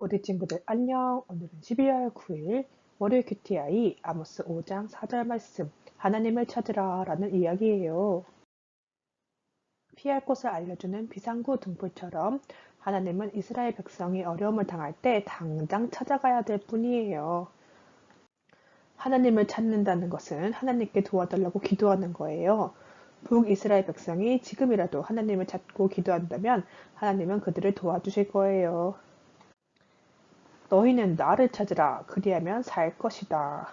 우리 친구들 안녕. 오늘은 12월 9일 월요일 QTI 아모스 5장 4절 말씀 하나님을 찾으라 라는 이야기예요. 피할 곳을 알려주는 비상구 등불처럼 하나님은 이스라엘 백성이 어려움을 당할 때 당장 찾아가야 될 뿐이에요. 하나님을 찾는다는 것은 하나님께 도와달라고 기도하는 거예요. 북이스라엘 백성이 지금이라도 하나님을 찾고 기도한다면 하나님은 그들을 도와주실 거예요. 너희는 나를 찾으라. 그리하면 살 것이다.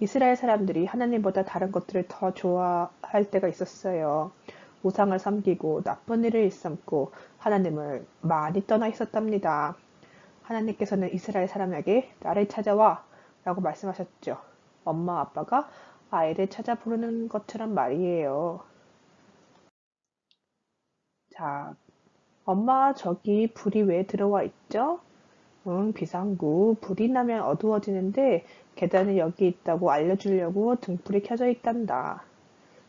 이스라엘 사람들이 하나님보다 다른 것들을 더 좋아할 때가 있었어요. 우상을 섬기고 나쁜 일을 일삼고 하나님을 많이 떠나 있었답니다. 하나님께서는 이스라엘 사람에게 나를 찾아와 라고 말씀하셨죠. 엄마 아빠가 아이를 찾아 부르는 것처럼 말이에요. 자, 엄마 저기 불이 왜 들어와 있죠? 응, 비상구. 불이 나면 어두워지는데 계단이 여기 있다고 알려주려고 등불이 켜져 있단다.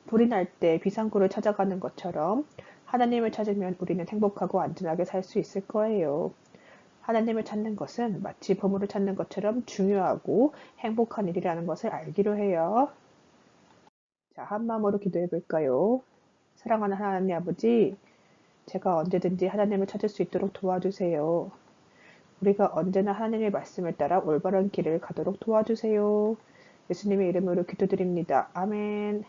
불이 날 때 비상구를 찾아가는 것처럼 하나님을 찾으면 우리는 행복하고 안전하게 살 수 있을 거예요. 하나님을 찾는 것은 마치 보물을 찾는 것처럼 중요하고 행복한 일이라는 것을 알기로 해요. 자, 한 마음으로 기도해 볼까요? 사랑하는 하나님 아버지, 제가 언제든지 하나님을 찾을 수 있도록 도와주세요. 우리가 언제나 하나님의 말씀을 따라 올바른 길을 가도록 도와주세요. 예수님의 이름으로 기도드립니다. 아멘.